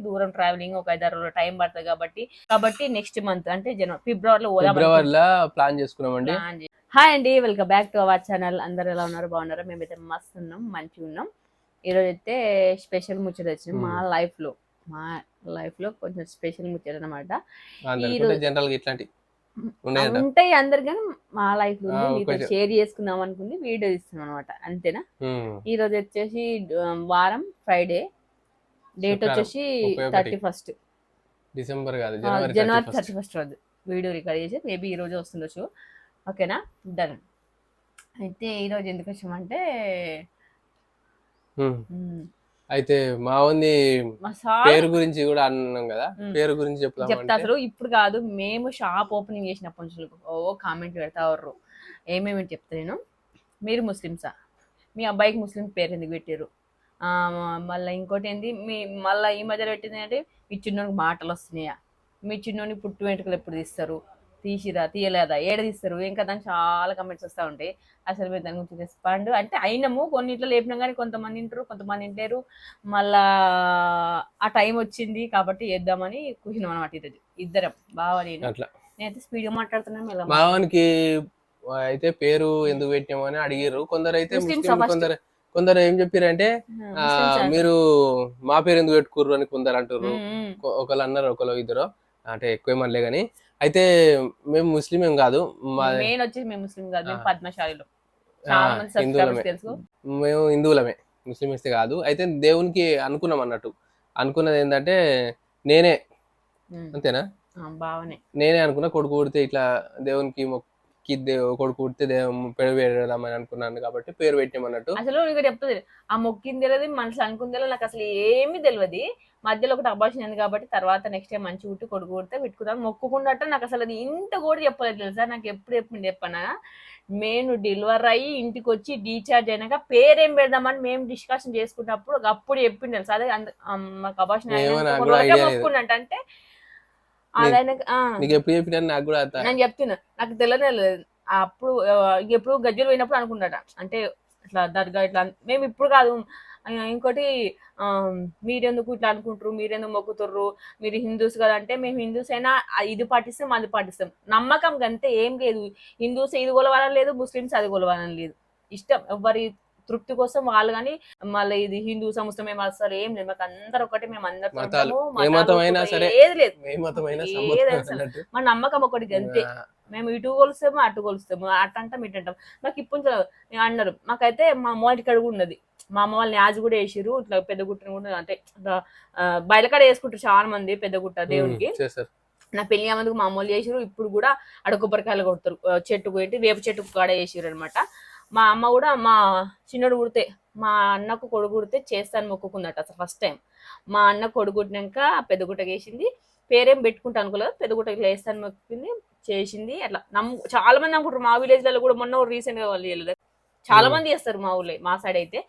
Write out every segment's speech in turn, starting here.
దూరం ట్రావెలింగ్ ఒక ఐదారు రోజులు టైం పడుతుంది కాబట్టి. కాబట్టి నెక్స్ట్ మంత్ అంటే జనవరి ఫిబ్రవరిలో ఫిబ్రవరిలో ప్లాన్ చేసుకున్నామండి. హాయ్ అండి welcome back to our channel అందరు ఎలా ఉన్నారు? బాగున్నారు? మేమైతే మస్తు ఉన్నాం మంచిగా ఉన్నాం. ఈరోజు అయితే స్పెషల్ ముచ్చట వచ్చింది మా Hmm. లైఫ్లో. మా లైఫ్లో కొంచెం స్పెషల్ ముచ్చట అనమాట అందరికీ ఈరోజు- జనరల్గా ఇట్లాంటి ఉంటాయి అందరు కానీ మా లైఫ్ మీతో. షేర్ చేసుకుందాం అనుకుంది వీడియో ఇస్తున్నాం అనమాట అంతేనా? ఉమ్. ఈ రోజు వచ్చేసి వారం ఫ్రైడే డేట్ వచ్చేసి. థర్టీ ఫస్ట్ డిసెంబర్ కాదు జనవరి థర్టీ ఫస్ట్ రోజు. వీడియో రికార్డ్ చేసి మేబీ ఈ రోజు వస్తుండొచ్చు. ఓకేనా? డన్ అయితే ఈ రోజు ఎందుకు వచ్చామంటే అయితే మా ఉంది సార్ పేరు గురించి కూడా అన్నాం కదా. పేరు గురించి చెప్తా అసలు ఇప్పుడు కాదు మేము షాప్ ఓపెనింగ్ చేసినప్పటి నుంచి ఓ కామెంట్ పెడతా ఉర్రు. ఏమేమి చెప్తా నేను? మీరు ముస్లిమ్సా? మీ అబ్బాయికి ముస్లిం పేరు ఎందుకు పెట్టారు మళ్ళీ ఇంకోటి ఏంది మీ మళ్ళీ ఈ మధ్యలో పెట్టింది అంటే మీ చిన్నోనికి మాటలు వస్తున్నాయా మీ చిన్నోని పుట్టు వెంట్రుకలు ఎప్పుడు తీస్తారు? తీసిరా తీయలేదా? ఏడ తీస్తారు? ఇంకా దానికి చాలా కమెంట్స్ వస్తూ ఉంటాయి. అసలు మీరు దాని గురించి రెస్పాండ్ అంటే అయినము కొన్నిట్లో లేపినాం కానీ కొంతమంది వింటారు కొంతమంది వింటారు మళ్ళా ఆ టైం వచ్చింది కాబట్టి వేద్దామని కూర్చున్నాం అనమాట ఈరోజు ఇద్దరం. బాగా నేను. నేనైతే స్పీడ్గా మాట్లాడుతున్నాను ఎలా మా వానికి అయితే పేరు ఎందుకు పెట్టామని అడిగారు కొందరు అయితే. కొందరు కొందరు ఏం చెప్పారంటే మీరు మా పేరు ఎందుకు పెట్టుకుర్రు అని కొందరు అంటారు ఒక- ఒకళ్ళు అన్నారు ఒకళ్ళు ఇద్దరు. అంటే ఎక్కువ మనలే గాని. అయితే మేము ముస్లిం ఏం కాదు. మా మెయిన్ వచ్చేసి మేము ముస్లిం కాదు. పద్మశాలిలో. హిందువులమే. మేము హిందువులమే. కాదు. అయితే దేవునికి అనుకున్నాం అన్నట్టు. అనుకున్నది ఏంటంటే నేనే. అంతేనా? నేనే అనుకున్నా కొడుకు పుడితే ఇట్లా దేవునికి పుడితే దేవు పేరు పెడదామని అనుకున్నాను కాబట్టి పేరు పెట్టామన్నట్టు అసలు ఇక్కడ చెప్తుంది ఆ మొక్కింది తెలియదు మనసులో అనుకుంది తెలియదు నాకు అసలు ఏమీ తెలియదు. మధ్యలో ఒకటి అబార్షన్ అయింది కాబట్టి తర్వాత నెక్స్ట్ టైం మంచి పుట్టి కొడుకు పుడితే పెట్టుకుందాం. మొక్కుకుంటే నాకు అసలు అది ఇంత కూడా చెప్పలేదు తెలుసా? నాకు ఎప్పుడు ఎప్పుడు చెప్పనా? నేను డెలివర్ అయ్యి ఇంటికి వచ్చి డీఛార్జ్ అయినాక పేరేం పెడదామని మేము డిస్కషన్ చేసుకున్నప్పుడు అప్పుడు చెప్పింది తెలుసా? అదే మాకు అబార్షన్. మొక్కుకున్నట్టు అంటే. నీకు ఎప్పుడు చెప్పినా నాకు కూడా అంత నేను చెప్తున్నా. నాకు తెలియదు అప్పుడు ఆ, ఎప్పుడు గజ్జలు పోయినప్పుడు అనుకున్నాట అంటే ఇట్లా దర్గా ఇట్లా మేము ఇప్పుడు కాదు. ఇంకోటి ఆ, మీరెందుకు ఇట్లా అనుకుంటారు మీరెందుకు మొక్కుతుర్రు? మీరు హిందూస్ కదా అంటే మేము హిందూస్ అయినా ఇది పాటిస్తాం అది పాటిస్తాం. నమ్మకం అంతే ఏం లేదు. హిందూస్ ఇది కొలవాలని లేదు ముస్లిమ్స్ అది కొలవాలని లేదు. ఇష్టం ఎవరి తృప్తి కోసం వాళ్ళు కానీ మళ్ళీ ఇది హిందూ సంస్థ మేము అసలు ఏం లేదు. మాకు అందరు ఒకటి మేము అందరు. ఏది లేదు. మా నమ్మకం ఒకటి అంతే మేము ఇటు కొలుస్తాము అటు కొలుస్తాము అటు అంటాం ఇటు అంటాం. నాకు ఇప్పుడు అన్నారు. మాకైతే మా అమ్మ వాళ్ళ ఇక్కడ కూడా ఉన్నది. మా అమ్మ వాళ్ళని యాజ్ కూడా వేసిరు ఇట్లా పెద్ద గుట్టను కూడా అంటే బయలకాడ వేసుకుంటారు చాలా మంది పెద్ద గుట్ట దేవునికి. నా పెళ్ళి అమ్మకు మా అమ్మలు చేసిరు ఇప్పుడు కూడా అడ కొబ్బరికాయలు కొడతారు చెట్టుకు పెట్టి వేప చెట్టుకు కాడ వేసిరు అనమాట మా అమ్మ కూడా మా చిన్నడు కుడితే మా అన్నకు కొడుకు కుడితే చేస్తాను మొక్కుకుందట అసలు ఫస్ట్ టైం మా అన్న కొడుకుట్టినాక పెద్ద గుట్టకి వేసింది. పేరేం పెట్టుకుంటా అనుకోలేదు. పెద్ద గుట్టకి ఇట్లా వేస్తాను మొక్కింది చేసింది అట్లా. నమ్ము చాలా మంది అనుకుంటారు మా విలేజ్లలో కూడా మొన్న రీసెంట్గా వాళ్ళు వెళ్ళలేదు చాలా మంది చేస్తారు మా ఊళ్ళో మా సైడ్ అయితే.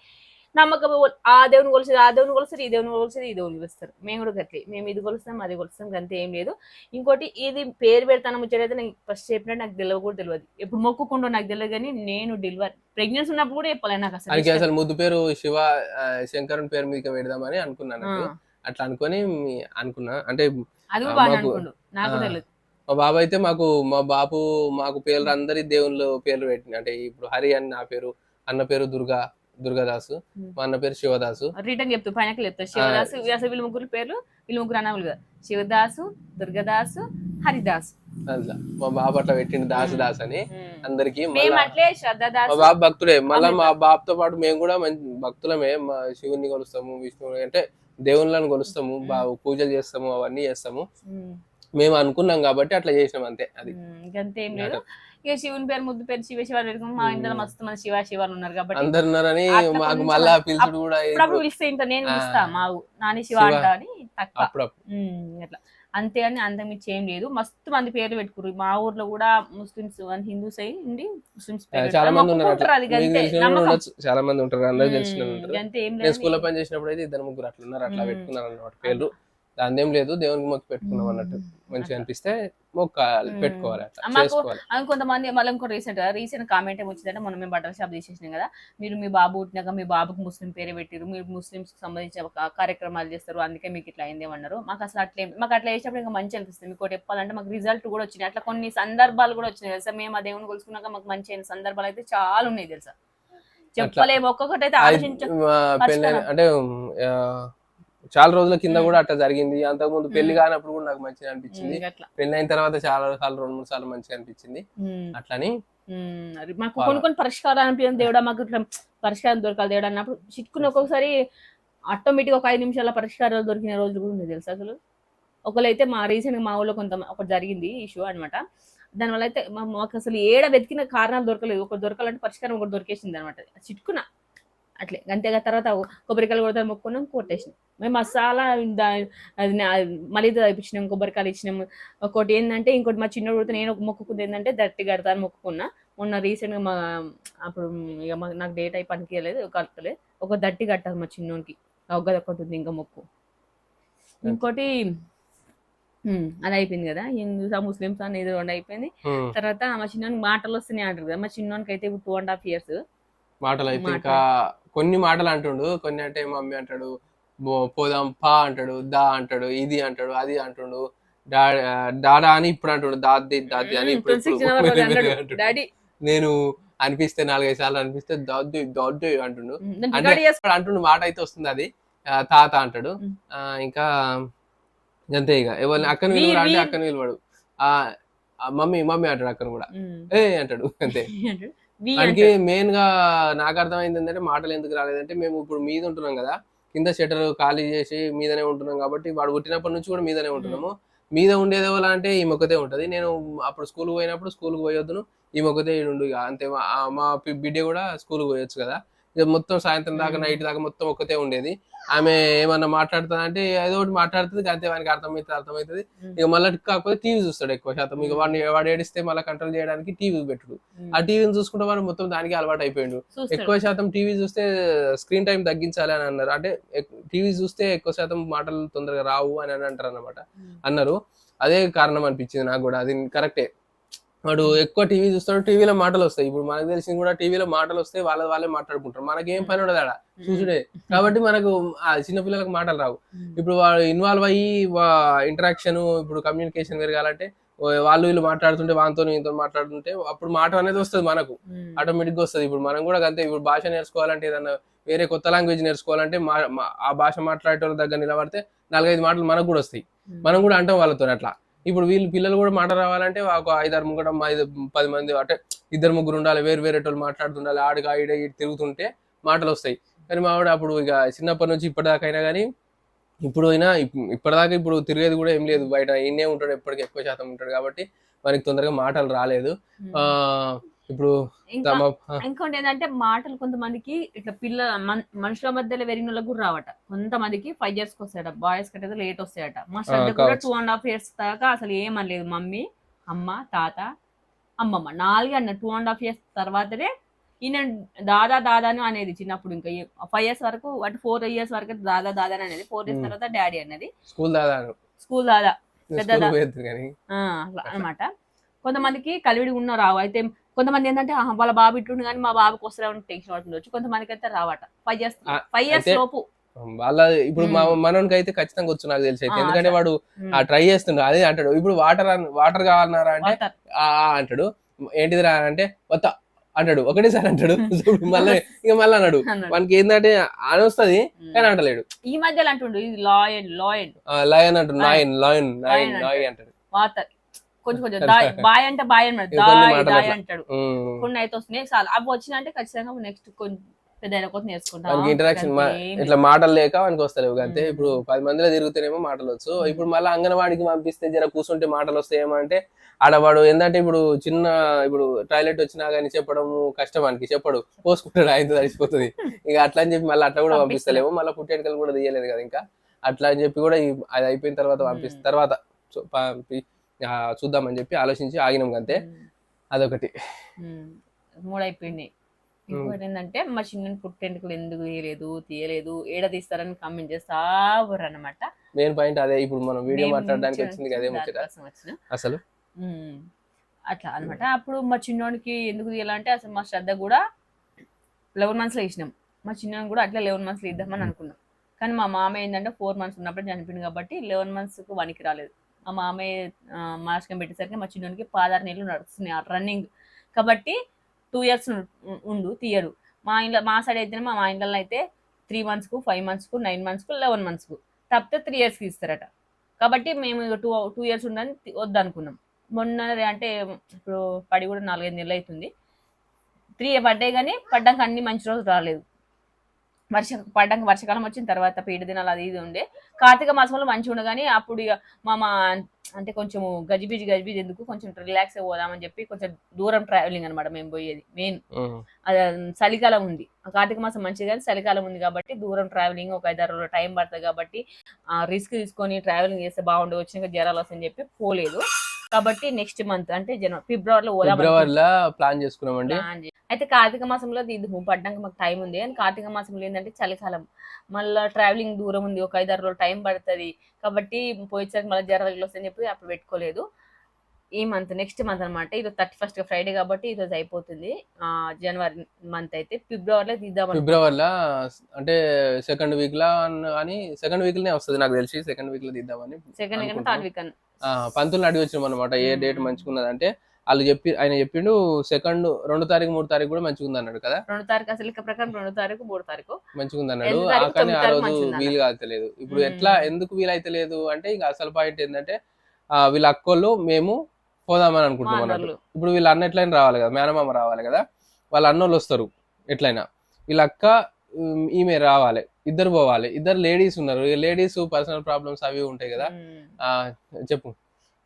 నమ్మకం ఆ దేవుని కొలిసేది ఆ దేవుని కొలుస్తారు ఈ దేవుని కొలిసేది ఈ దేవుని కొలుస్తారు. మేము కూడా గట్లే. మేము ఇది కొలుస్తాం అది కొలుస్తాం అంతే ఏం లేదు. ఇంకోటి ఇది పేరు పెడతాను ముచ్చటైతే నాకు ఫస్ట్ చెప్పినట్టు నాకు తెలియదు కూడా తెలియదు. ఎప్పుడు మొక్కుకుంటూ నాకు తెలియదు కానీ నేను డెలివరీ ప్రెగ్నెన్సీ ఉన్నప్పుడు కూడా చెప్పలేదు నాకు అసలు అసలు ముద్దు పేరు శివ శంకరుని పేరు మీదకి పెడదామని అనుకున్నాను. అట్లా అనుకొని అనుకున్నా. అంటే అది నాకు. తెలియదు. మా బాబు అయితే మాకు మా బాబు మాకు పేర్లు అందరి దేవుళ్ళు పేర్లు పెట్టిన అంటే ఇప్పుడు హరి అని నా పేరు అన్న పేరు దుర్గా దుర్గాదాసు. మా అన్న పేరు శివదాసు. రిటర్న్ చెప్తూ పైన చెప్తా శివదాసు అసలు వీళ్ళ ముగ్గురు పేర్లు వీళ్ళ ముగ్గురు అన్నవులు కదా శివదాసు దుర్గదాసు హరిదాసు. అట్లా మా బాబు అట్లా పెట్టిండు దాసు దాస్ అని. అందరికి మా బాబు భక్తుడే. మళ్ళా. మా బాబుతో పాటు మేము కూడా మంచి భక్తులమే. మా శివుని కొలుస్తాము విష్ణువు అంటే దేవుళ్ళని కొలుస్తాము బాగా పూజలు చేస్తాము అవన్నీ చేస్తాము. మేము. అనుకున్నాం కాబట్టి అట్లా చేసినాం అంతే అది. ఇంకంతే లేదు. ఇక శివుని పేరు ముద్దు పేరు శివ శివాలు పెట్టుకుని మా ఇంట్లో మస్తు మంది శివ శివాలు ఉన్నారు కాబట్టి అందరు ఉన్నారని అట్లా మాకు మళ్ళా పిలుచుడు కూడా అప్పుడప్పుడు పిలిస్తే ఇంత నేను. పిలుస్తా మా నాని శివ శివ. అంట అని తక్కువ. అట్లా. అంతే అని అంతమించి ఏం లేదు. మస్తు మంది పేర్లు పెట్టుకుర్రు. మా ఊర్లో కూడా ముస్లిమ్స్ అని హిందూస్ అయి ఉండి ముస్లిమ్స్ చాలా మంది ఉన్నారు చాలా మంది ఉంటారు. అందరికి తెలిసిన స్కూల్లో పని చేసినప్పుడు అయితే ఇద్దరు ముగ్గురు అట్లా ఉన్నారు. అట్లా. పెట్టుకున్నారు అన్నమాట పేర్లు. ఏం లేదు దేవునికి మొక్కి పెట్టుకున్నాం అన్నట్టు మంచిగా అనిపిస్తే మొక్కాలి. పెట్టుకోవాలి చేసుకోవాలి. కొంతమంది మళ్ళీ ఇంకో రీసెంట్ రీసెంట్ కామెంట్ ఏమొచ్చిందంటే మనం మేము బట్టల షాప్ తీసేసినాం కదా మీరు మీ బాబు పుట్టినాక మీ బాబుకి ముస్లిం పేరు పెట్టారు మీరు ముస్లిమ్స్కి సంబంధించిన ఒక కార్యక్రమాలు చేస్తారు అందుకే మీకు ఇట్లా అయిందేమన్నారు మాకు అసలు అట్లే మాకు అట్లా చేసినప్పుడు ఇంకా మంచి అనిపిస్తుంది. మీకు ఒకటి చెప్పాలంటే మాకు రిజల్ట్ కూడా వచ్చినాయి. అట్లా కొన్ని సందర్భాలు కూడా వచ్చినాయి తెలుసా? మేము ఆ దేవుని కొలుసుకున్నాక మాకు మంచి అయిన సందర్భాలు అయితే చాలా ఉన్నాయి తెలుసా? చెప్పలేము ఒక్కొక్కటి అయితే ఆలోచించ. అంటే చాలా రోజుల కింద కూడా అట్లా జరిగింది. అంతకుముందు పెళ్ళి కానప్పుడు కూడా నాకు మంచిగా అనిపించింది. పెళ్ళి అయిన తర్వాత చాలా సార్లు రెండు మూడు సార్లు మంచిగా అనిపించింది. అట్లని మాకు కొన్ని కొన్ని పరిష్కారం అనిపించింది. దేవుడా మాకు ఇట్లా పరిష్కారం దొరకాలి దేవుడా అన్నప్పుడు చిక్కుని ఒక్కొక్కసారి ఆటోమేటిక్ ఒక ఐదు నిమిషాల పరిష్కారాలు దొరికిన రోజులు కూడా ఉంది తెలుసా అసలు? ఒకరైతే మా రీసెంట్ మా ఊళ్ళో కొంత ఒకటి జరిగింది ఇష్యూ అనమాట దానివల్ల అయితే మాకు అసలు ఏడ వెతికిన కారణాలు దొరకలేదు. ఒకటి దొరకాలంటే పరిష్కారం ఒకటి దొరికేసింది అనమాట చిట్టుకున్న అట్లే. అంతేగా తర్వాత కొబ్బరికాయలు కొడతాను మొక్కున్నాం కొట్టేసినాం. మేము మసాలా మళ్ళీ ఇప్పించినాం కొబ్బరికాయలు ఇచ్చినాం. ఒకటి ఏంటంటే ఇంకోటి మా చిన్నోడు కొడితే నేను ఒక మొక్కుకుంది ఏంటంటే దట్టి కడతాను మొక్కుకున్నా. మొన్న రీసెంట్గా మా అప్పుడు ఇక మా- నాకు డేట్ అయి పనికియలేదు కట్టలేదు ఒక దట్టి కట్టాలి మా చిన్నోనికి. ఒక్కది ఒకటి ఉంది ఇంకా మొక్కు. ఇంకోటి అది అయిపోయింది కదా. హిందూసా ముస్లిమ్స్ అని ఇది రెండు అయిపోయింది. తర్వాత మా చిన్నోనికి మాటలు వస్తున్నాయి అంటారు కదా. మా చిన్నోనికి అయితే ఇప్పుడు టూ అండ్ హాఫ్ ఇయర్స్ మాటలు అయితే. ఇంకా కొన్ని మాటలు అంటుండు కొన్ని అంటే మమ్మీ అంటాడు పోదాం పా అంటాడు దా అంటాడు ఇది అంటాడు అది అంటుండు డా- డాడా అని ఇప్పుడు అంటుండు దాది దాది అని ఇప్పుడు నేను అనిపిస్తే నాలుగైదు సార్లు అనిపిస్తే దాది దాది అంటుండు. అంటే అంటుండు మాట అయితే వస్తుంది అది తాత అంటాడు. ఇంకా అంతే ఇక. ఎవరిని అక్కని అంటే. అక్కని విలువడు. ఆ మమ్మీ మమ్మీ అంటాడు అక్కను కూడా. ఏ అంటాడు అంతే. దానికి మెయిన్గా నాకు అర్థమైంది ఏంటంటే మాటలు ఎందుకు రాలేదంటే మేము ఇప్పుడు మీద ఉంటున్నాం కదా కింద షట్టర్ ఖాళీ చేసి మీదనే ఉంటున్నాం కాబట్టి వాడు పుట్టినప్పటి నుంచి కూడా మీదనే ఉంటున్నాము. మీద ఉండేది ఎవరు అంటే ఈ మొక్కతే ఉంటది. నేను అప్పుడు స్కూల్ పోయినప్పుడు స్కూల్ పోయొద్దును ఈ మొక్కతే ఈడుండు ఇక అంతే. మా బిడ్డ కూడా స్కూల్ పోయొచ్చు కదా. మొత్తం సాయంత్రం దాకా. నైట్ దాకా మొత్తం ఒక్కతే ఉండేది. ఆమె ఏమన్నా మాట్లాడుతా అంటే ఏదో ఒకటి మాట్లాడుతుంది అంతే వానికి అర్థమవుతుంది అర్థమవుతుంది. ఇక మళ్ళీ కాకపోతే టీవీ చూస్తాడు ఎక్కువ శాతం. ఇక వాడిని వాడు ఏడిస్తే మళ్ళీ కంట్రోల్ చేయడానికి టీవీ పెట్టుడు. ఆ టీవీని చూసుకుంటే వాడు మొత్తం దానికి అలవాటు అయిపోయిండు. ఎక్కువ శాతం టీవీ చూస్తే స్క్రీన్ టైం తగ్గించాలి అని అన్నారు. అంటే టీవీ చూస్తే ఎక్కువ శాతం మాటలు తొందరగా రావు అని అని అంటారు అన్నమాట అన్నారు. అదే కారణం అనిపించింది నాకు కూడా. అది కరెక్టే వాడు ఎక్కువ టీవీ చూస్తాడు టీవీలో మాటలు వస్తాయి. ఇప్పుడు మనకు తెలిసింది కూడా టీవీలో మాటలు వస్తాయి వాళ్ళ వాళ్ళే మాట్లాడుకుంటారు. మనకి ఏం పని ఉండదు ఆడ. చూసుడే. కాబట్టి మనకు ఆ చిన్న పిల్లలకు మాటలు రావు. ఇప్పుడు వాడు ఇన్వాల్వ్ అయ్యి ఇంటరాక్షన్ ఇప్పుడు కమ్యూనికేషన్ పెరగాలంటే వాళ్ళు వీళ్ళు మాట్లాడుతుంటే వాళ్ళతో వీళ్ళతో మాట్లాడుతుంటే అప్పుడు మాట అనేది వస్తుంది మనకు. ఆటోమేటిక్గా వస్తుంది. ఇప్పుడు మనం కూడా అంతే ఇప్పుడు భాష నేర్చుకోవాలంటే ఏదన్నా వేరే కొత్త లాంగ్వేజ్ నేర్చుకోవాలంటే ఆ భాష మాట్లాడే వాళ్ళ దగ్గర నిలబడితే నాలుగైదు మాటలు మనకు కూడా వస్తాయి. మనం కూడా అంటాం వాళ్ళతో అట్లా. ఇప్పుడు వీళ్ళు పిల్లలు కూడా మాట రావాలంటే ఒక ఐదారు ముగ్గురు ఐదు పది మంది అంటే ఇద్దరు ముగ్గురు ఉండాలి వేరు వేరే వాళ్ళు మాట్లాడుతుండాలి ఆడిగా ఈడ తిరుగుతుంటే మాటలు వస్తాయి. కానీ మా ఆవిడ అప్పుడు ఇక చిన్నప్పటి నుంచి ఇప్పటిదాకా అయినా కానీ ఇప్పుడు అయినా ఇప్- ఇప్పటిదాకా ఇప్పుడు తిరిగేది కూడా ఏం లేదు. బయట ఈయనే ఉంటాడు ఎప్పటికీ ఎక్కువ శాతం ఉంటాడు కాబట్టి మనకి తొందరగా మాటలు రాలేదు. ఆ ఇప్పుడు ఇంకోటి ఏంటంటే మాటలు కొంతమందికి ఇట్లా పిల్ల మన్- మనుషుల మధ్యలో వెరిగిన వాళ్ళకి కూడా రావట. కొంతమందికి ఫైవ్ ఇయర్స్కి వస్తాయట బాయ్స్ కంటే లేట్ వస్తాయట. మా శ్రద్ధ కూడా. టూ అండ్ హాఫ్ ఇయర్స్ దాకా అసలు ఏమనలేదు మమ్మీ అమ్మ తాత అమ్మమ్మ నాలుగే అన్న టూ అండ్ హాఫ్ ఇయర్స్ తర్వాతనే ఈయన దాదా దాదా అని అనేది చిన్నప్పుడు ఇంకా ఫైవ్ ఇయర్స్ వరకు అంటే ఫోర్ ఇయర్స్ వరకు దాదా దాదా అని అనేది ఫోర్ ఇయర్స్. తర్వాత డాడీ అనేది. స్కూల్ దాదాను స్కూల్ దాదా పెద్ద అనమాట కొంతమందికి కలివిడి ఉన్న రావు. అయితే కొంతమంది ఏంటంటే "ఆహా, వాళ్ళ బాబు ఇట్లుండి కానీ మా బాబుకి వస్తే టెన్షన్ పడుతుండొచ్చు. కొంతమందికి అయితే రావట. ఫైవ్ ఇయర్స్ ఫైవ్ ఇయర్స్ లోపు. వాళ్ళ ఇప్పుడు మా మ్మ్. మనోనికి అయితే ఖచ్చితంగా వచ్చు నాకు తెలిసి అయితే. ఎందుకంటే. వాడు ఉమ్, ఆ ట్రై చేస్తుండు. అదే అంటాడు ఇప్పుడు వాటర్ వాటర్ కావాలన్నారా అంటే అంటాడు. ఏంటిదిరా అంటే వత్త అంటాడు. ఒకటేసారి అంటాడు. మళ్ళీ ఇక మళ్ళీ అన్నాడు. మనకి ఏంటంటే అని వస్తుంది. కానీ అంటలేడు. ఈ మధ్యలో అంటుండు ఇది లాయన్ లాయన్ లయన్ అంటాడు. నాయన్ లాయన్ నాయన్ Lion నాయ్ అంటాడు. వాటర్ కొంచెం కొంచెం దాయ్ బాయ్ అంటే బాయ్ కొన్ని దాయ్ దాయ్. అంటాడు. కొన్ని అయితే వస్తున్నాయి. చాలు. అవి వచ్చినంటే ఖచ్చితంగా నెక్స్ట్ కొంచెం పెద్ద నేర్చుకుంటా. ఇంటరాక్షన్ ఇట్లా మాటలు లేక వానికి వస్తలేవు. అంతే. ఇప్పుడు పది మందిలో తిరుగుతేనేమో మాటలు వచ్చు ఇప్పుడు మళ్ళీ అంగన్వాడికి పంపిస్తే జర కూర్చుంటే మాటలు వస్తాయేమో అంటే ఆడవాడు ఏంటంటే ఇప్పుడు చిన్న ఇప్పుడు టాయిలెట్ వచ్చినా కానీ చెప్పడం కష్టం వానికి చెప్పడు. పోసుకుంటాడు. ఆయన తడిసిపోతుంది ఇక అట్లా అని చెప్పి మళ్ళీ అట్లా కూడా పంపిస్తలేము. మళ్ళీ పుట్టేటికలు కూడా తీయలేదు కదా ఇంకా. అట్లా అని చెప్పి కూడా అది అయిపోయిన తర్వాత పంపిస్తే. తర్వాత. చూద్దామని చెప్పి ఆలోచించి ఆగినాం అంతే అదొకటి. మూడు అయిపోయింది ఇంకోటి ఏంటంటే మా చిన్న పుట్టెంటుకలు ఎందుకు తీయలేదు తీయలేదు ఏడ తీస్తారని కామెంట్ చేస్తా అనమాట మెయిన్ పాయింట్ అదే ఇప్పుడు మనం వీడియో మేము మాట్లాడడానికి వచ్చింది అదే ముచ్చట. అసలు. అట్లా అన్నమాట. అప్పుడు మా చిన్నోడికి ఎందుకు తీయాలంటే అసలు మా శ్రద్ధ కూడా లెవెన్ మంత్స్లో ఇచ్చినాం. మా చిన్నోని కూడా అట్లా లెవెన్ మంత్స్లో ఇద్దామని అనుకున్నాం. కానీ మా మామయ్య ఏంటంటే ఫోర్ మంత్స్ ఉన్నప్పుడు చనిపోయింది కాబట్టి లెవెన్ మంత్స్కు వనికి రాలేదు. మా మామయ్య మార్చకం పెట్టేసరికి మా చిన్నోనికి పాదారు నీళ్ళు నడుస్తున్నాయి రన్నింగ్ కాబట్టి టూ ఇయర్స్ ఉండు తీయరు. మా ఇంట్లో మా సైడ్ అయితే మా ఇంట్లో అయితే త్రీ మంత్స్కు ఫైవ్ మంత్స్కు నైన్ మంత్స్కు లెవెన్ మంత్స్కు తప్పితే త్రీ ఇయర్స్కి ఇస్తారట. కాబట్టి మేము టూ టూ ఇయర్స్ ఉండని వద్దనుకున్నాం. మొన్న అంటే ఇప్పుడు పడి కూడా నాలుగైదు నెలలు అవుతుంది త్రీ పడ్డాయి కానీ పడ్డానికి అన్ని మంచి రోజులు రాలేదు. వర్ష పడ్డాక వర్షాకాలం వచ్చిన తర్వాత పీడ దినాలు అది ఇది ఉండే. కార్తీక మాసంలో మంచిగా ఉండే కానీ అప్పుడు ఇక మా మా అంటే కొంచెం గజిబిజి గజిబిజి ఎందుకు కొంచెం రిలాక్స్ పోదామని చెప్పి కొంచెం దూరం ట్రావెలింగ్ అనమాట మేము పోయేది. మెయిన్. అది చలికాలం ఉంది. కార్తీక మాసం మంచిది కానీ చలికాలం ఉంది కాబట్టి దూరం ట్రావెలింగ్ ఒక ఐదారు రోజులు టైం పడుతుంది కాబట్టి రిస్క్ తీసుకొని ట్రావెలింగ్ చేస్తే బాగుండు వచ్చినాక జ్వరాలు వస్తాయని చెప్పి పోలేదు. కాబట్టి నెక్స్ట్ మంత్ అంటే జనవరి ఫిబ్రవరిలో ఫిబ్రవరిలో ప్లాన్ చేసుకున్నామండి. అయితే కార్తీక మాసంలో ఇది పడ్డానికి మాకు టైం ఉంది. కానీ కార్తీక మాసంలో ఏంటంటే చలికాలం. మళ్ళీ ట్రావెలింగ్ దూరం ఉంది. ఒక ఐదారు రోజులు టైం పడుతుంది. కాబట్టి పోయేసరికి మళ్ళీ జ్వరాలు వస్తాయని చెప్పి అప్పుడు పెట్టుకోలేదు. ఈ మంత్ నెక్స్ట్ మంత్ అనమాట ఈరోజు థర్టీ ఫస్ట్ ఫ్రైడే కాబట్టి ఈరోజు అయిపోతుంది. ఆ, జనవరి మంత్ అయితే ఫిబ్రవరిలో తీద్దాం ఫిబ్రవరిలో అంటే సెకండ్ వీక్ లా అని సెకండ్ వీక్లోనే వస్తుంది. నాకు తెలిసి సెకండ్ వీక్లో తీద్దామని సెకండ్ అనుకుంటున్నాం. థర్డ్ వీక్ అని పంతుల్ని అడిగి వచ్చినాం అనమాట ఏ. డేట్ మంచిగున్నది అంటే వాళ్ళు చెప్పి ఆయన చెప్పిండు సెకండ్ రెండు తారీఖు మూడు తారీఖు కూడా మంచిగుంది అన్నాడు కదా? రెండు తారీఖు అసలు లెక్క ప్రకారం రెండు తారీఖు మూడు తారీఖు. మంచిగుంది అన్నాడు ఎనిమిది ఆ తారీఖు, కానీ ఆ రోజు వీలు కాలేదు ఇప్పుడు. ఎట్లా ఎందుకు వీలైతే లేదు అంటే ఇంకా అసలు పాయింట్ ఏంటంటే ఆ, వీళ్ళ అక్కోళ్ళు మేము పోదామని అనుకుంటున్నాం అన్నట్టు. ఇప్పుడు వీళ్ళ అన్న ఎట్లయినా రావాలి కదా మేనమామ రావాలి కదా వాళ్ళ అన్నోళ్ళు వస్తారు ఎట్లయినా. వీళ్ళ అక్క ఈమె రావాలి. ఇద్దరు పోవాలి. ఇద్దరు లేడీస్ ఉన్నారు. లేడీస్ పర్సనల్ ప్రాబ్లమ్స్ అవి ఉంటాయి కదా. చెప్పు.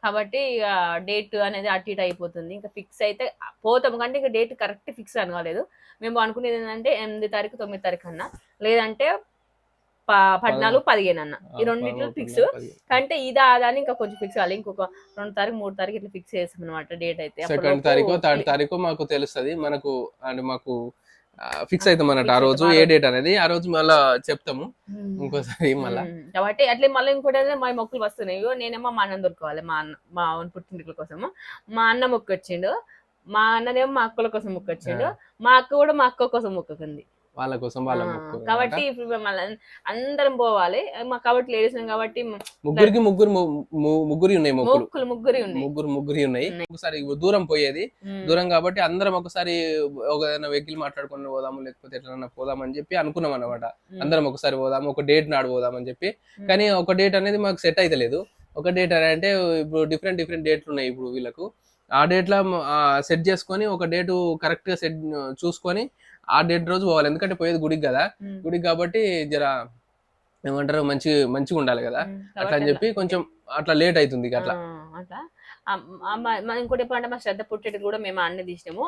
కాబట్టి ఇక డేట్ అనేది అటు ఇటు అయిపోతుంది. ఇంకా ఫిక్స్ అయితే పోతాం. కంటే ఇంకా డేట్ కరెక్ట్ ఫిక్స్ అని కాలేదు. మేము అనుకునేది ఏంటంటే ఎనిమిది తారీఖు తొమ్మిది తారీఖు అన్న. లేదంటే పద్నాలుగు పదిహేను అన్న. ఈ రెండింటిలో ఫిక్స్ అంటే ఇది అదని ఇంకా కొంచెం ఫిక్స్ కావాలి. ఇంకొక రెండు తారీఖు మూడు తారీఖు ఇట్లా ఫిక్స్ చేస్తాం అనమాట డేట్ అయితే సెకండ్ తారీఖు థర్డ్ తారీఖు మాకు తెలుస్తుంది. మనకు అంటే మాకు ఫిక్స్ అవుతాం అన్నట్టు ఆ రోజు. ఏ డేట్ అనేది ఆ రోజు మళ్ళా చెప్తాము. ఉమ్. ఇంకోసారి మళ్ళా. ఉమ్. కాబట్టి అట్లే మళ్ళీ ఇంకోటి మా మొక్కులు వస్తున్నాయి. నేనేమో మా అన్నం దొరకవాలి మా అన్న మా పుట్టింటికల కోసము. మా అన్న మొక్కు వచ్చిండు మా అన్ననేమో మా అక్కల కోసం మొక్కు వచ్చిండు మా అక్క కూడా మా అక్క కోసం మొక్కుకుంది. వాళ్ళ కోసం వాళ్ళ కాబట్టి ఇప్పుడు అందరం పోవాలి. మా కాబట్టి లేడీస్ కాబట్టి ముగ్గురికి ముగ్గురు ముగ్గురి ఉన్నాయి మొక్కులు. మొక్కులు ముగ్గురి ఉన్నాయి. ముగ్గురు ముగ్గురి ఉన్నాయి. ఒకసారి దూరం పోయేది. దూరం కాబట్టి అందరం ఒకసారి ఒక వెహికల్ మాట్లాడుకొని పోదాము లేకపోతే ఎట్లన్నా పోదామని చెప్పి అనుకున్నాం అనమాట. అందరం ఒకసారి పోదాము ఒక డేట్ నాడు పోదామని చెప్పి. ఉమ్. కానీ ఒక డేట్ అనేది మాకు సెట్ అయితే ఒక డేట్ అని అంటే ఇప్పుడు డిఫరెంట్ డిఫరెంట్ డేట్లు ఉన్నాయి ఇప్పుడు వీళ్ళకు. ఆ డేట్లో సెట్ చేసుకొని ఒక డేట్ కరెక్ట్గా సెట్ చూసుకొని ఆ డేట్ రోజు పోవాలి. ఎందుకంటే పోయేది గుడికి కదా. గుడికి కాబట్టి జర ఏమంటారు మంచి మంచిగా ఉండాలి కదా. అట్లా అని చెప్పి కొంచెం అట్లా లేట్ అవుతుంది అట్లా. ఇంకోటి ఎప్పుడంటే మా శ్రద్ధ పుట్టేటికి కూడా మేము అన్న తీసినాము.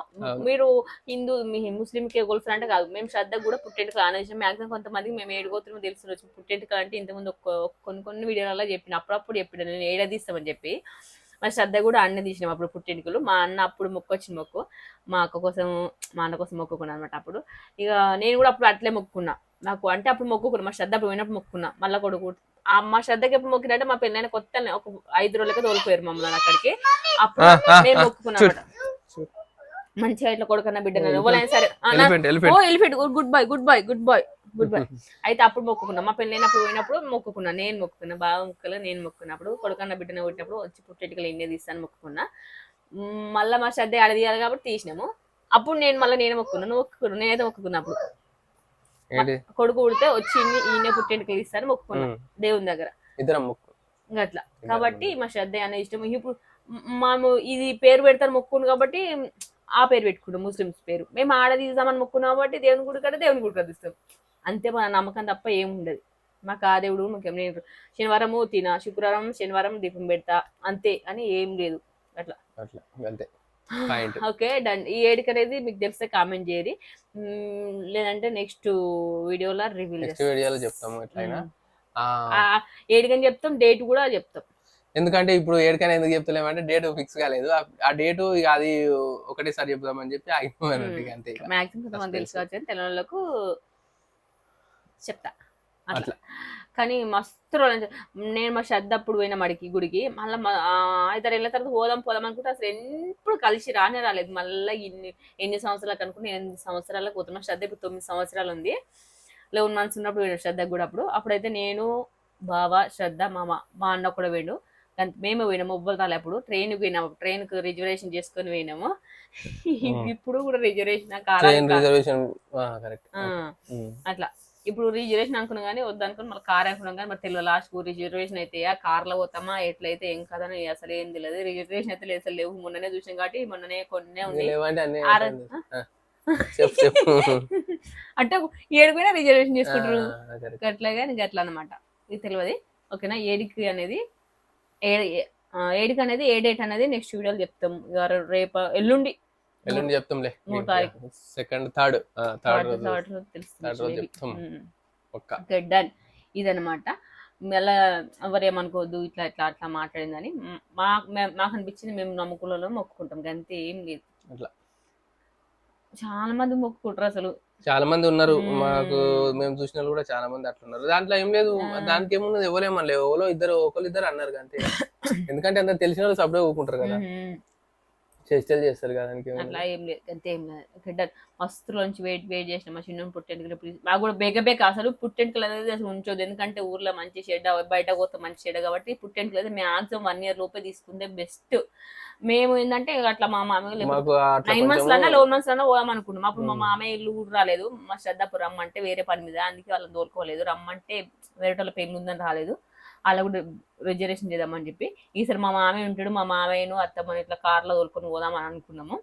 మీరు హిందూ మీ ముస్లింకే గొలుసు అంటే కాదు. మేము శ్రద్ధ కూడా పుట్టేటికి ఆనేసాం మాక్సిమం కొంతమందికి మేము ఏడుగోతున్నామో తెలుసు పుట్టేటికి అంటే ఇంతకుముందు కొన్ని కొన్ని వీడియోలలో చెప్పిన. అప్పుడప్పుడు చెప్పిన. నేను ఏడ తీస్తామని చెప్పి. మా శ్రద్ధ కూడా అన్న తీసినాం అప్పుడు పుట్టెంటుకలు. మా అన్న అప్పుడు మొక్కు వచ్చిన మొక్కు. మా అక్క కోసం మా అన్న కోసం మొక్కుకున్నా అనమాట అప్పుడు. ఇక నేను కూడా అప్పుడు అట్లే మొక్కుకున్నా. నాకు అంటే అప్పుడు మొక్కుకున్నా మా శ్రద్ధ అప్పుడు పోయినప్పుడు మొక్కుకున్నా. మళ్ళీ కొడుకు ఆ మా శ్రద్ధకి ఎప్పుడు మొక్కినంటే మా పెళ్ళైన కొత్త ఒక ఐదు రోజులకే తోలిపోయారు మమ్మల్ని అక్కడికి. అప్పుడు నేను మొక్కుకున్నా. మంచిగా ఇట్లా కొడుకన్నా బిడ్డ ఎవరైనా సరే. Good boy good boy good boy. Good boy అయితే అప్పుడు మొక్కుకున్నా. మా పెళ్ళైనప్పుడు పోయినప్పుడు మొక్కుకున్నా. నేను మొక్కుకున్నా. బాగా మొక్కలు నేను మొక్కున్నప్పుడు కొడుకన్న బిడ్డన పుట్టినప్పుడు వచ్చి పుట్టేటికలు ఇండియా తీస్తాను మొక్కుకున్నా. మళ్ళా మా శ్రద్ధ ఆడ తీయాలి కాబట్టి తీసినాము. అప్పుడు నేను మళ్ళీ నేను మొక్కున్నా. నువ్వు మొక్కుకున్నా నేనైతే మొక్కుకున్నా అప్పుడు. కొడుకు పుడితే వచ్చి ఈయన- పుట్టేటికలు ఇస్తాను మొక్కుకున్నా. దేవుని దగ్గర. ఇద్దరం మొక్కు. అట్లా. కాబట్టి మా శ్రద్ధ అనే ఇష్టం. ఇప్పుడు మేము ఇది పేరు పెడతాను మొక్కును కాబట్టి ఆ పేరు పెట్టుకుంటాం. ముస్లిమ్స్ పేరు. మేము ఆడ తీద్దామని మొక్కున్నాం కాబట్టి దేవుని గుడి దేవుని గుడి కదా ఇస్తాం అంతే మన నమ్మకం తప్ప ఏం ఉండదు. మాకు ఆ దేవుడు ముఖ్యం నేను శనివారము తిన శుక్రవారం శనివారం దీపం పెడతా అంతే అని ఏం లేదు. అట్లా. అంతే. Okay done. ఈ ఏడికి అనేది మీకు తెలిస్తే కామెంట్ చేయరి లేదంటే నెక్స్ట్ వీడియోలో నెక్స్ట్ వీడియోలో చెప్తాము ఎట్లయినా. ఏడికని చెప్తాం డేట్ కూడా చెప్తాం. ఎందుకంటే ఇప్పుడు ఏడికైనా ఎందుకు చెప్తలేమంటే డేట్ ఫిక్స్ కాలేదు. ఆ- ఆ డేట్ ఇక అది ఒకటేసారి చెప్దామని చెప్పి ఆగిపోయాను అంతే. మాక్సిమం కొంతమంది తెలుసుకోవచ్చు అని తెలంగాణలకు చెప్తా. అట్లా. కానీ మస్తు రోజులు నేను మా శ్రద్ధ అప్పుడు పోయిన మడికి గుడికి మళ్ళీ ఐదారు ఏళ్ళ తర్వాత పోదాం పోదాం అనుకుంటే అసలు ఎప్పుడు కలిసి రానే రాలేదు. మళ్ళీ ఇన్ని ఎన్ని సంవత్సరాలకు అనుకుంటే ఎనిమిది సంవత్సరాలకు పోతున్నా. శ్రద్ధ ఇప్పుడు తొమ్మిది సంవత్సరాలు ఉంది. లెవెన్ మంత్స్ ఉన్నప్పుడు పోయినా శ్రద్ధ కూడా అప్పుడు. అప్పుడైతే నేను బావ శ్రద్ధ మా మా అన్న కూడా పోయిండు. మేమే పోయినాము ఉబ్బలు రాలే అప్పుడు. ట్రైన్ పోయినాము. ట్రైన్కు రిజర్వేషన్ చేసుకొని పోయినాము. ఇప్పుడు కూడా రిజర్వేషన్ అట్లా. ఇప్పుడు రిజర్వేషన్ అనుకున్నాం కానీ వద్దనుకుని మళ్ళీ కార్ అనుకున్నాం కానీ మరి తెలియదు లాస్ట్ రిజర్వేషన్ అయితే ఆ కార్లో పోతామా ఎట్లయితే ఏం కదని అసలు ఏం తెలియదు. రిజర్వేషన్ అయితే లేదు అసలు లేవు. మొన్ననే చూసాం కాబట్టి మొన్ననే కొన్ని ఉన్నాయి అంటే ఏడుకైనా రిజర్వేషన్ చేసుకుంటారు. అట్లాగా నీకు అట్లా అనమాట ఇది తెలియదు. ఓకేనా? ఏడికి అనేది ఏడికి అనేది ఏ డేట్ అనేది నెక్స్ట్ వీడియోలో చెప్తాం. రేపు ఎల్లుండి. ఎల్లుండి చెప్తాంలే. సెకండ్ థర్డ్ థర్డ్ రోజు. థర్డ్ రోజు. చెప్తాం. ఒక్క. డన్. ఇదనమాట మళ్ళా ఎవరు ఏమనుకోవద్దు ఇట్లా ఇట్లా అట్లా మాట్లాడిందని. మ్, మాకు అనిపించింది మేము నమ్ముకులలో మొక్కుకుంటాం అంతే ఏం లేదు. అట్లా. చాలా మంది మొక్కుకుంటారు అసలు. చాలా మంది ఉన్నారు. మాకు మేము చూసిన వాళ్ళు కూడా చాలా మంది అట్లా ఉన్నారు. దాంట్లో ఏం లేదు. దానికి ఏమున్నది? ఎవరేమనలేదు ఎవరో ఇద్దరు ఒకరు ఇద్దరు అన్నారు అంతే ఎందుకంటే అంత తెలిసిన వాళ్ళు సపడే ఊకుంటారు కదా. చేష్టలు చేస్తారు కదా. అట్లా ఏం లేదు అంతే ఏం లేదు. డన్ మస్తులోంచి వెయిట్ వెయిట్ చేసిన మా చిన్న పుట్టెంటుకలు మాకు కూడా బేగ బేగ అసలు పుట్టెంటుకలు అనేది అసలు ఉంచొద్దు. ఎందుకంటే ఊర్లో మంచి షెడ్ బయట పోతే మంచి షెడ్ కాబట్టి పుట్టెంటుకలు అయితే మ్యాక్సిమం వన్ ఇయర్ లోపే తీసుకుంటే బెస్ట్ మేము ఏంటంటే అట్లా మా మామయ్య నైన్ మంత్స్ కొంచెము- లోనే లెవెన్ మంత్స్లోనే పోదాం అనుకున్నాం అప్పుడు మా మ్మ్. మామయ్య ఇల్లు కూడా రాలేదు. మా శ్రద్ధపు రమ్మంటే వేరే పని మీద. అందుకే వాళ్ళని దోలుకోలేదు రమ్మంటే వేరే వాళ్ళ పెళ్ళి ఉందని రాలేదు. అలా కూడా రిజర్వేషన్ చేద్దామని చెప్పి. ఈసారి మా మామయ్య ఉంటాడు మా మామయ్యను అత్తమ్మని ఇట్లా కార్లో తోలుకొని పోదామని అనుకున్నాము.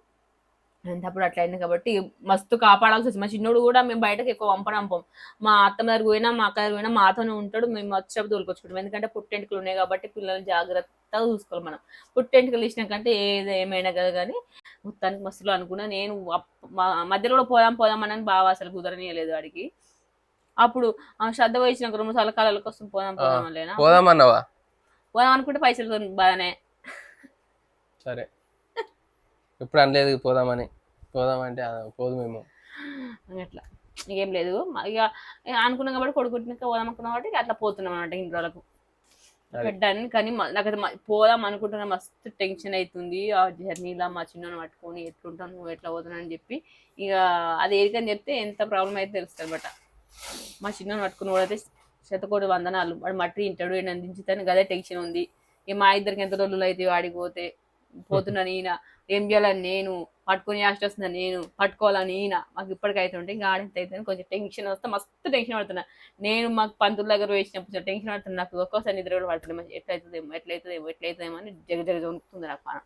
అంతప్పుడు అట్లా అయింది కాబట్టి మస్తు కాపాడాల్సి వచ్చింది. మా చిన్నోడు కూడా మేము బయటకు ఎక్కువ పంపడం మా అత్తమ్మ దగ్గర పోయినా మా అక్క దగ్గర పోయినా మాతోనే ఉంటాడు మేము వచ్చేప్పుడు తోలుకొచ్చుకుంటాం. ఎందుకంటే పుట్టెంటుకలు ఉన్నాయి కాబట్టి పిల్లల్ని జాగ్రత్తగా చూసుకోవాలి మనం. పుట్టెంటుకలు ఇచ్చినాకంటే ఏది ఏమైనా కదా కానీ మొత్తానికి మస్తులో అనుకున్నా. నేను అప్- మధ్యలో కూడా పోదాం పోదాం అని బాగా అసలు కుదరనియలేదు వాడికి. అప్పుడు శ్రద్ధ వహించిన రెండు సార్లు కాలాల కోసం పోదాం పోదాం లేనా పోదామన్నావా? పోదాం అనుకుంటే పైసలు బాగానే సరే. ఎప్పుడు అనలేదు పోదామని. పోదామంటే పోదు మేము. అట్లా. ఏం లేదు. ఇక అనుకున్నాం కాబట్టి కొడుకుంటున్నాక పోదాం అనుకున్నాం కాబట్టి ఇక అట్లా పోతున్నాం అనమాట ఇంట్లోలకు అదే. పెట్టాను కానీ నాకైతే పోదాం అనుకుంటున్నా మస్తు టెన్షన్ అవుతుంది ఆ జర్నీలో మా చిన్నను పట్టుకొని ఎట్లుంటాను నువ్వు ఎట్లా పోతున్నావు అని చెప్పి ఇక అది ఏరికని చెప్తే ఎంత ప్రాబ్లం అయితే తెలుస్తుంది అనమాట మా చిన్నను పట్టుకుని కూడా శతకోటి వందనాలు. వాడు మట్టి తింటాడు నేను దించుతాను గదే టెన్షన్ ఉంది. ఈ మా ఇద్దరికి ఎంత రోజులు అయితే వాడికి పోతే పోతున్నాను ఈయన ఏం చేయాలని నేను పట్టుకుని యాస్ట్ వస్తున్నా నేను పట్టుకోవాలని ఈయన మాకు ఇప్పటికైతే ఉంటే ఇంకా ఆడింత అయితే కొంచెం టెన్షన్ వస్తే మస్తు టెన్షన్ పడుతున్నా. నేను మాకు పంతుల దగ్గర వేసినప్పుడు టెన్షన్ పడుతున్నా. నాకు ఒక్కోసారి నిద్ర కూడా పడుతుంది. ఎట్లయితుందేమో ఎట్లయితుందేమో ఎట్లయితుందేమో అని జగ జగ జరుగుతుంది నాకు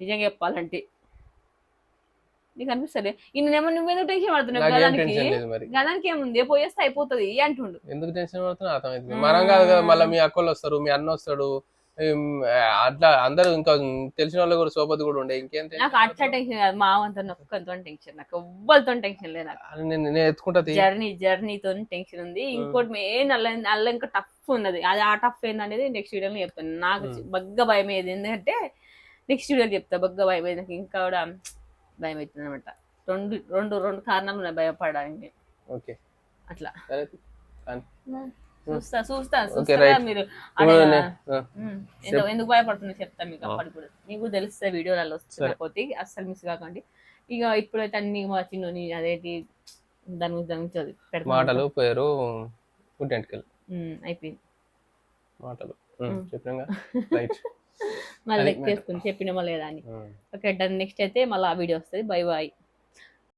నిజంగా చెప్పాలంటే. నీకు అనిపిస్తుంది ఈయనేమో నువ్వేందుకు టెన్షన్ పడుతున్నావు? నాకేం గదానికి? ఏముంది? పోయేస్తే అయిపోతుంది. అంటుండు. ఎందుకు టెన్షన్ పడుతున్నా? అర్థమైంది. మనం కాదు కదా మళ్ళీ మీ అక్కలు వస్తారు మీ అన్న వస్తాడు. అట్లా అందరూ ఇంకా తెలిసిన వాళ్ళు కూడా సోపతి కూడా ఉండే. ఇంకేం నాకు అట్లా టెన్షన్ కాదు. మా వంత నొక్కంతో టెన్షన్ నాకు ఎవ్వరితో టెన్షన్ లేదు నాకు. నేను ఎత్తుకుంటా. జర్నీ జర్నీతో టెన్షన్ ఉంది. ఇంకోటి మెయిన్ అల్ల అల్ల ఇంకా టఫ్ ఉన్నది. అది ఆ టఫ్ ఏందనేది నెక్స్ట్ వీడియోలో చెప్తాను. నాకు. బగ్గ భయం ఏది ఎందుకంటే నెక్స్ట్ వీడియోలో చెప్తా. బగ్గ భయం ఏది నాకు ఇంకా కూడా భయం అవుతుంది అనమాట రెండు రెండు రెండు కారణాలు ఉన్నాయి భయపడడానికి. ఓకే. అట్లా. చూస్తా చూస్తా చూస్తారా. మీరు? ఎందుకు భయపడుతున్నా చెప్తా మీకు ఆ. అప్పటికి కూడా. మీకు తెలిస్తే వీడియోలలో వస్తున్న సరే. కొద్ది అస్సలు మిస్ కాకండి. ఇక ఇప్పుడైతే అన్ని మా చిన్నోని అదేంటి దాని గురించి దాని గురించి. మాటలు పేరు పుట్టెంటుకలు ఉమ్, అయిపోయింది. మాటలు. చెప్పినాగా. రైట్. మళ్ళీ చేసుకుని చెప్పినామా లేదా అని. Okay done. నెక్స్ట్ అయితే మళ్ళీ ఆ వీడియో వస్తుంది. Bye bye.